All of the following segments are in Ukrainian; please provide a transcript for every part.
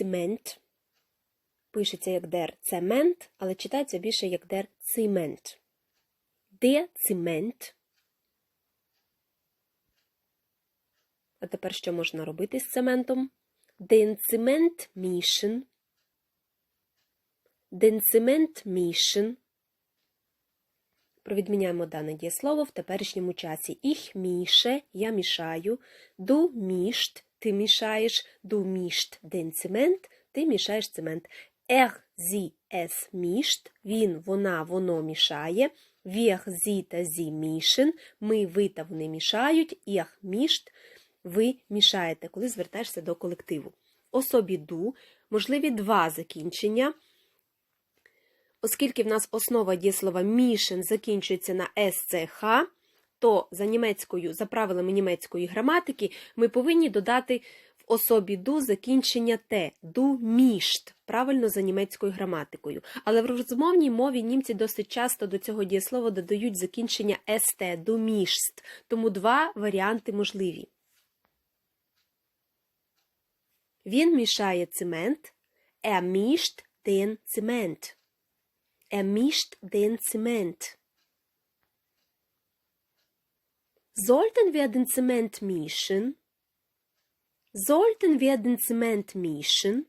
Zement. Пишеться як der цемент, але читається більше як цемент. Der Zement. А тепер що можна робити з цементом? Mischen. Den Zement mischen. Провідміняємо дане дієслово в теперішньому часі. Ich mische, я мішаю. Du mischt, ти мішаєш. Du mischt den Zement, ти мішаєш цемент. Er, sie, es mischt, він, вона, воно мішає. Wir, sie та sie mischen, ми, ви та вони мішають. Ihr mischt, ви мішаєте, коли звертаєшся до колективу. Особі ду можливі два закінчення. Оскільки в нас основа дієслова мішен закінчується на СЦХ, то за німецькою, за правилами німецької граматики, ми повинні додати в особі ду закінчення Т ду мішт, правильно за німецькою граматикою. Але в розмовній мові німці досить часто до цього дієслова додають закінчення СТ ду мішст, тому два варіанти можливі. Він мішає цемент, er mischt den Zement. Er mischt den Zement. Sollten wir den Zement mischen? Sollten wir den Zement mischen?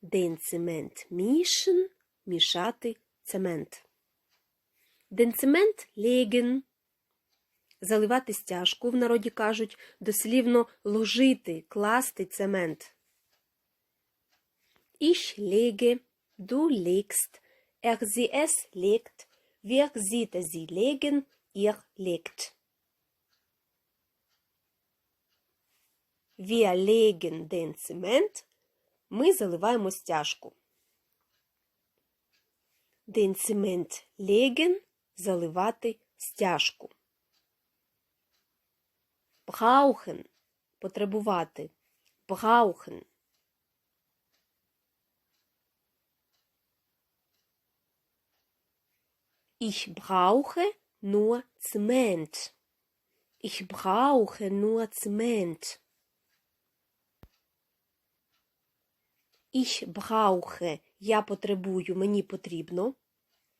Den Zement mischen, мішати цемент. Den Zement legen – заливати стяжку, в народі кажуть, дослівно ложити, класти цемент. Ich lege, du legst, er sie es legt, wir sie sie legen, ihr legt. Wir legen den Zement, ми заливаємо стяжку. Den Zement legen – заливати стяжку. Brauchen – потребувати. Brauchen. Ich brauche nur Zement. Ich brauche nur Zement. Ich brauche – я потребую, мені потрібно.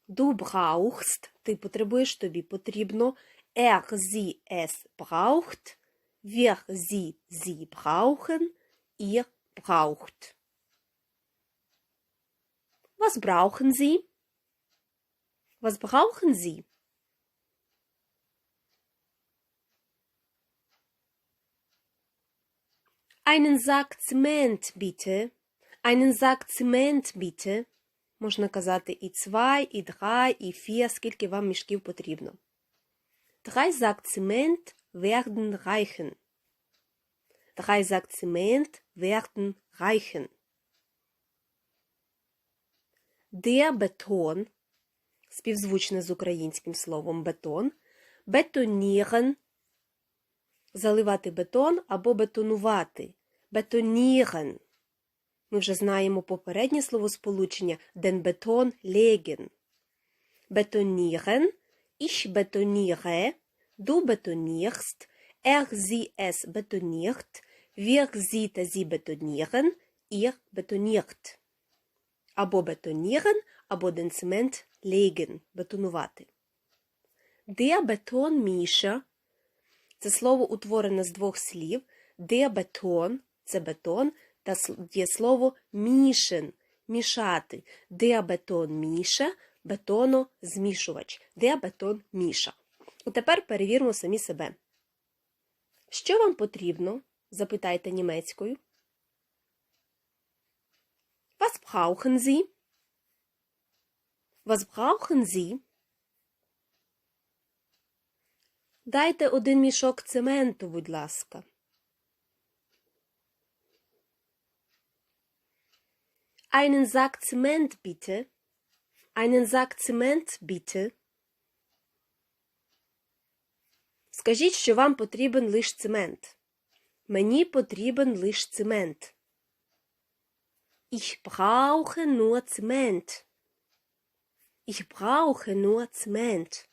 Du brauchst – ти потребуєш, тобі потрібно. Er, sie, es braucht. Wir, sie, sie brauchen. Ihr braucht. Was brauchen Sie? Was brauchen Sie? Einen Sack Zement, bitte. Einen Sack Zement, bitte. Можна казати і zwei, і drei, і vier, скільки вам мішків потрібно. Drei Sack Zement werden reichen. Drei Sack Zement werden reichen. Der Beton, співзвучне з українським словом бетон, betonieren, заливати бетон або бетонувати, betonieren. Ми вже знаємо попереднє словосполучення den Beton legen. Betonieren, ich betoniere, du betonierst, er, sie, es betoniert, wir, sie та betonieren, ihr betoniert. Або betonieren, або Zement legen, бетонувати. Der Betonmischer – це слово утворене з двох слів. Der це бетон, та дієслово мішен – мішати. Der міша – бетоно змішувач. Der міша. І тепер перевіримо самі себе. Що вам потрібно? Запитайте німецькою. Brauchen Sie? Was brauchen Sie? Дайте один мішок цементу, будь ласка. Einen Sack Zement, bitte. Einen Sack Zement, bitte. Скажіть, що вам потрібен лиш цемент. Мені потрібен лиш цемент. Ich brauche nur Zement. Ich brauche nur Zement.